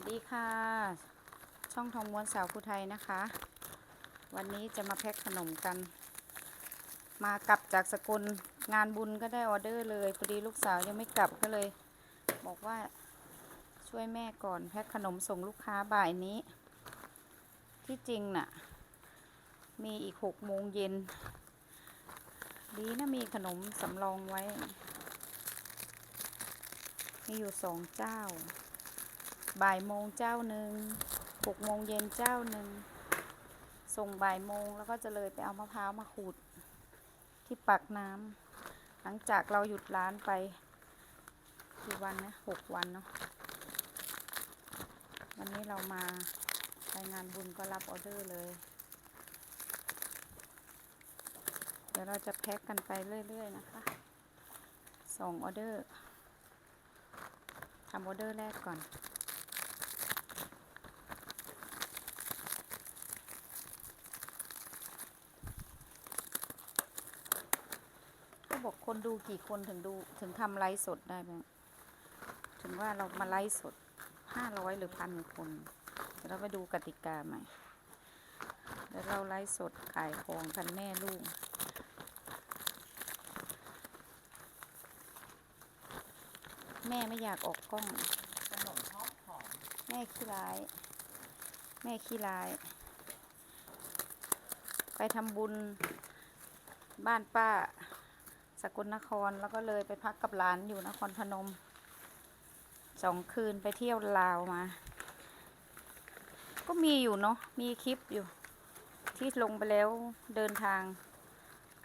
วัสดีค่ะ ช่องทองม้วนสาวภูไทยนะคะ วันนี้จะมาแพ็คขนมกัน มากลับจากสกลงานบุญก็ได้ออเดอร์เลยพอดีลูกสาวยังไม่กลับก็เลย บอกว่าช่วยแม่ก่อนแพ็คขนมส่งลูกค้าบ่ายนี้ ที่จริงน่ะ มีอีกหกโมงเย็น ดีนะมีขนมสำรองไว้ มีอยู่สองเจ้า บ่ายโมงเจ้าหนึ่งหกโมงเย็นเจ้าหนึ่งส่งบ่ายโมงแล้วก็จะเลยไปเอามะพร้าวมาขูดที่ปักน้ำหลังจากเราหยุดร้านไปกี่วันนะหกวันเนาะวันนี้เรามาไปงานบุญก็รับออเดอร์เลย เดี๋ยวเราจะแพ็คกันไปเรื่อย ๆ นะคะสองออเดอร์ทำออเดอร์แรกก่อน บอกคนดูกี่คนถึงดูถึงทำไลฟ์สดได้บ้างถึงว่าเรามาไลฟ์สดห้าร้อยหรือพันคนเดี๋ยวเราไปดูกติกาใหม่เดี๋ยวเราไลฟ์สดขายของกันแม่ลูกแม่ไม่อยากออกกล้อง ขนมหอมหอม แม่ขี้ร้าย แม่ขี้ร้าย ไปทำบุญบ้านป้า สกลนครแล้วก็เลยไปพักกับหลานอยู่นครพนมสองคืนไปเที่ยวลาวมา ก็มีอยู่เนาะมีคลิปอยู่ ที่ลงไปแล้วเดินทาง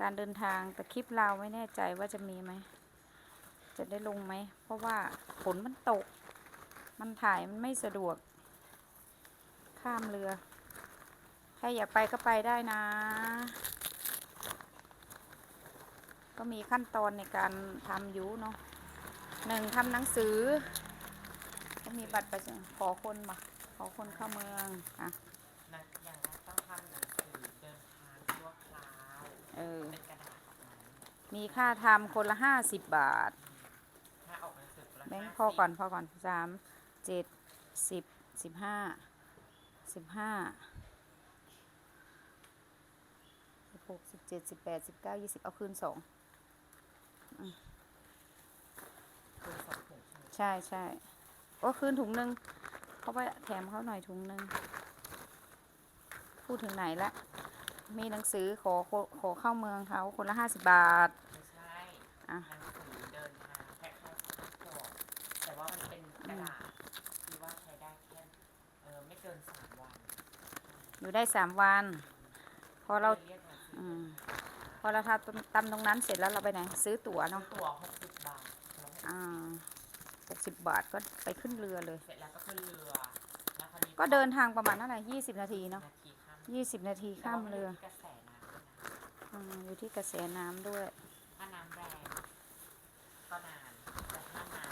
การเดินทางแต่คลิปลาวไม่แน่ใจว่าจะมีไหมจะได้ลงไหม เพราะว่าฝนมันตก มันถ่ายมันไม่สะดวก ข้ามเรือ ใครอยากไปก็ไปได้นะ ก็มีขั้นตอนในการทำอยู่เนาะหนึ่งทำหนังสือ ก็มีบัตรประชาขอคนมาขอคนเข้าเมืองอะนักอย่างแรกต้องทำหนังสือเดินทางชั่วคราวเออเป็นกระดาษออกมามีค่าทำคนละห้าสิบบาทถ้าออกหนังสือคนละแบงค์50พอก่อนพอก่อนสามเจ็ดสิบสิบห้าสิบห้าสิบหกสิบเจ็ดสิบแปดสิบเก้ายี่สิบเอาคืนสองคือสองถุง ใช่ไหมใช่ใช่ก็คืนถุงหนึ่งเขาไปแถมเขาหน่อยถุงหนึ่งพูดถึงไหนละ มีหนังสือขอขอขอเข้าเมืองเขาคนละห้าสิบบาทไม่ใช่อะหนังสือเดินทางแค่เข้าพาสปอร์ตแต่ว่ามันเป็นกระดาษที่ว่าใช้ได้แค่เออไม่เกินสามวัน อยู่ได้สามวัน พอเราเรียกหนังสืออืมพ อเราทำตำตรงนั้นเสร็จแล้วเราไปไหน ซื้อตั๋วซื้อเนาะตั๋วหกสิบบาทแล้วอ่าหกสิบบาทก็ไปขึ้นเรือเลย เสร็จแล้วก็ขึ้นเรือแล้วคราวนี้ก็เดินทางประมาณเท่าไหร่ยี่สิบนาทีเนาะนาทีข้ามยี่สิบนาทีข้ามเรือแต่ว่มันยู่ที่กระแสน้ำด้วยนะอืมอยู่ที่กระแสน้ำด้วย ถ้าน้ำแรงก็นานแต่ถ้าน้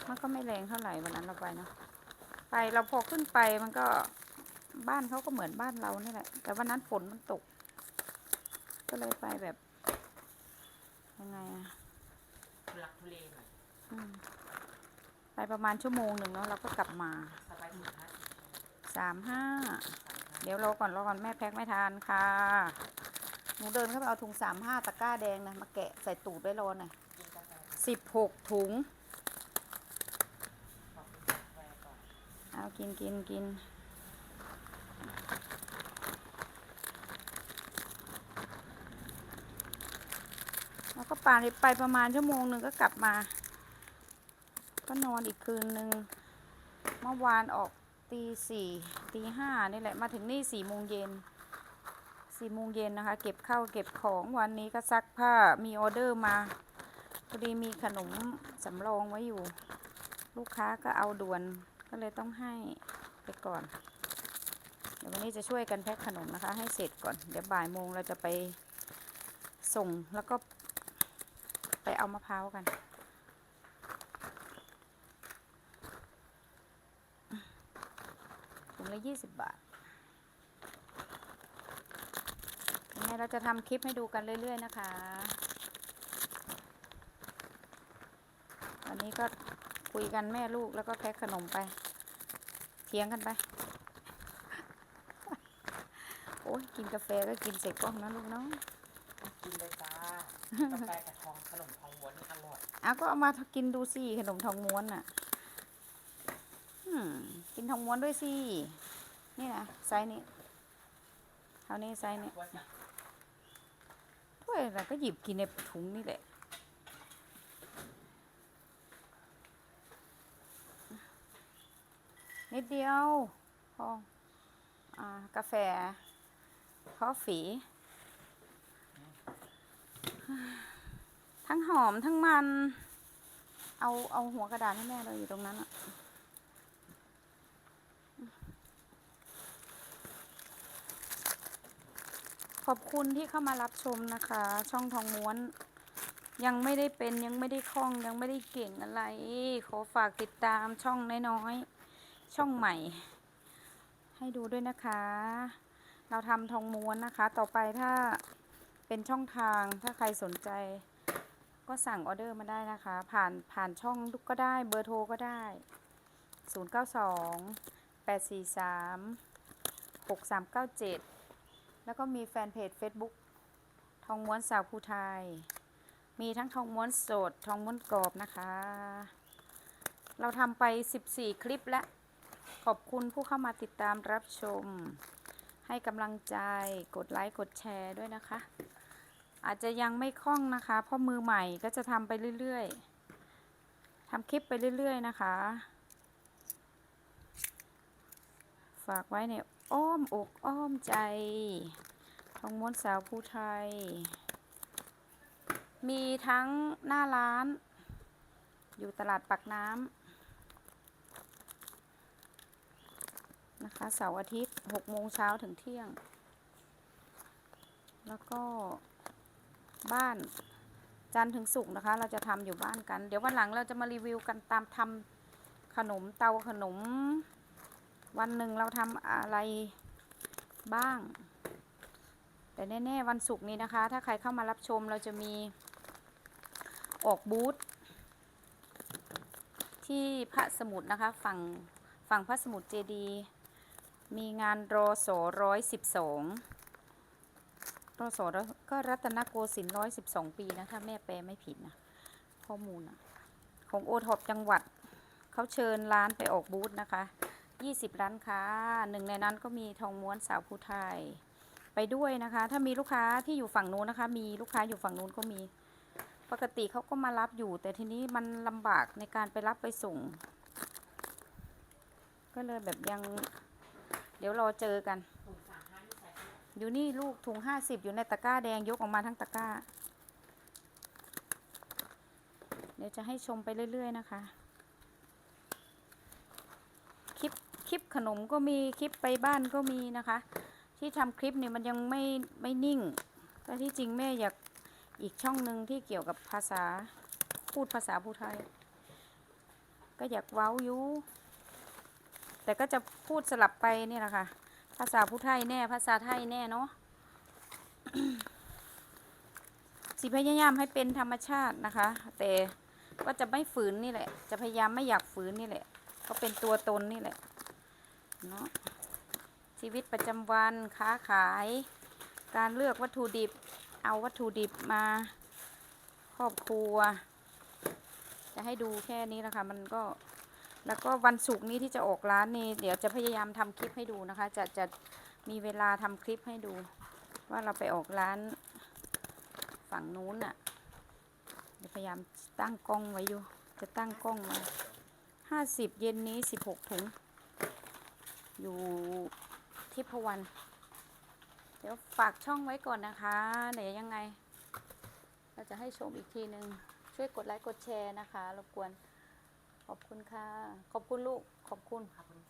ำไม่แรมันงก็ไม่แรงเท่าไหร่วันนั้นเราไปเนาะไปเราพอขึ้นไปมันก็บ้านเขาก็เหมือนบ้านเรานี่แหละ แต่วันนั้นฝนมันตก ก็เลยไปแบบ ยังไงอะทุลักทุเลหน่อยอืมไปประมาณชั่วโมงหนึ่งเนาะเราก็กลับมาสบายถึงห้าสิบสามห้าชั่วโมงเดี๋ยวรอก่อนรอก่อนแม่แพ็คไม่ทานค่ะหนูเดินเข้าไปเอาถุงสามห้าตะกร้าแดงนะมาแกะใส่ตูดไว้รอหน่อยกินกาแฟสิบหกถุง ขอกินกาแฟก่อน เอากินกินกิน ป่านไปประมาณชั่วโมงหนึ่งก็กลับมา ก็นอนอีกคืนหนึ่งเมื่อวานออกตีสี่ตีห้านี่แหละมาถึงนี่สี่โมงเย็นสี่โมงเย็นนะคะ เก็บข้าวเก็บของวันนี้ก็ซักผ้ามีออเดอร์มาพอดีมีขนมสำรองไว้อยู่ ลูกค้าก็เอาด่วนก็เลยต้องให้ไปก่อน เดี๋ยววันนี้จะช่วยกันแพ็คขนมนะคะ ให้เสร็จก่อน เดี๋ยวบ่ายโมงเราจะไปส่งแล้วก็ ไปเอามะพร้าวกัน ถุงละยี่สิบบาทยังไงเราจะทำคลิปให้ดูกันเรื่อย ๆ นะคะ วันนี้ก็คุยกันแม่ลูกแล้วก็แพ็คขนมไป เถียงกันไป โอ้ยกินกาแฟก็กินเสร็จกล้องนะลูกเนาะกินเลยจ้า กาแฟกับทองขนมทองม้วนนี่อร่อยอะก็เอามากินดูสิขนมทองม้วนอะกินทองม้วนด้วยสินี่นะไซส์นี้เท่านี้ไซส์นี้ถ้วยอะไรก็หยิบกินในถุงนี่แหละนิดเดียวพออ่ากาแฟ คอฟฟี่ ทั้งหอมทั้งมัน เอาเอาหัวกระดาษให้แม่เราอยู่ตรงนั้นอะขอบคุณที่เข้ามารับชมนะคะ ช่องทองม้วน ยังไม่ได้เป็นยังไม่ได้คล่องยังไม่ได้เก่งอะไร ขอฝากติดตามช่องน้อยๆช่องใหม่ ให้ดูด้วยนะคะ เราทำทองม้วนนะคะ ต่อไปถ้า เป็นช่องทางถ้าใครสนใจ ก็สั่งออเดอร์มาได้นะคะ ผ่านผ่านช่องลูกก็ได้เบอร์โทรก็ได้ 092 843 6397 แล้วก็มีแฟนเพจ Facebook ทองม้วนสาวภูไทย มีทั้งทองม้วนสด ทองม้วนกรอบนะคะ เราทำไป 14 คลิปแล้ว ขอบคุณผู้เข้ามาติดตามรับชม ให้กำลังใจ กดไลค์ กดแชร์ด้วยนะคะ อาจจะยังไม่คล่องนะคะ เพราะมือใหม่ก็จะทำไปเรื่อยๆทำคลิปไปเรื่อย ๆ นะคะ ฝากไว้ในอ้อมอกอ้อมใจทองม้วนสาวผู้ไทย มีทั้งหน้าร้าน อยู่ตลาดปักน้ำนะคะเสาร์อาทิตย์6โมงเช้าถึงเที่ยง แล้วก็ บ้านจันทร์ถึงศุกนะคะ เราจะทำอยู่บ้านกัน เดี๋ยววันหลังเราจะมารีวิวกันตามทำขนมเตาขนม วันหนึ่งเราทำอะไรบ้าง แต่แน่ๆวันศุกร์นี้นะคะ ถ้าใครเข้ามารับชมเราจะมีออกบูธที่พระสมุทรนะคะ ฝั่งฝั่งพระสมุทรเจดี มีงานรอสอร้อยสิบสอง รอสอก็รัตนโกสินทร์ร้อยสิบสองปีนะถ้าแม่แปลไม่ผิดนะ ข้อมูลนะของโอท็อปจังหวัด เขาเชิญร้านไปออกบูธนะคะ20ร้านค้าหนึ่งในนั้นก็มีทองม้วนสาวผู้ไทย ไปด้วยนะคะ ถ้ามีลูกค้าที่อยู่ฝั่งนู้นนะคะ มีลูกค้าอยู่ฝั่งนู้นก็มี ปกติเขาก็มารับอยู่ แต่ทีนี้มันลำบากในการไปรับไปส่ง ก็เลยแบบยัง เดี๋ยวรอเจอกัน อยู่นี่ลูกถุงห้าสิบอยู่ในตะกร้าแดงยกออกมาทั้งตะกร้า เดี๋ยวจะให้ชมไปเรื่อย ๆ นะคะ คลิปคลิปขนมก็มีคลิปไปบ้านก็มีนะคะ ที่ทำคลิปเนี่ยมันยังไม่ไม่นิ่ง แต่ที่จริงแม่อยากอีกช่องหนึ่งที่เกี่ยวกับภาษาพูดภาษาพูไทย ก็อยากเว้าอยู่แต่ก็จะพูดสลับไปนี่แหละค่ะ ภาษาผู้ไทยแน่ ภาษาไทยแน่เนาะสิพยายามให้เป็นธรรมชาตินะคะ แต่ก็จะไม่ฝืนนี่แหละ จะพยายามไม่อยากฝืนนี่แหละ ก็เป็นตัวตนนี่แหละเนาะชีวิตประจำวันค้าขาย การเลือกวัตถุดิบ เอาวัตถุดิบมาครอบครัว จะให้ดูแค่นี้นะคะมันก็ แล้วก็วันศุกร์นี้ที่จะออกร้านนี่เดี๋ยวจะพยายามทำคลิปให้ดูนะคะ จะจะมีเวลาทำคลิปให้ดู ว่าเราไปออกร้านฝั่งนู้นน่ะเดี๋ยวพยายามตั้งกล้องไว้อยู่ จะตั้งกล้องมาห้าสิบเย็นนี้สิบหกถุง อยู่ทิพวรรณเดี๋ยวฝากช่องไว้ก่อนนะคะเดี๋ยวยังไง เราจะให้ชมอีกทีหนึ่งช่วยกดไลค์กดแชร์นะคะรบกวน ขอบคุณค่ะ ขอบคุณลูก ขอบคุณ ขอบคุณค่ะ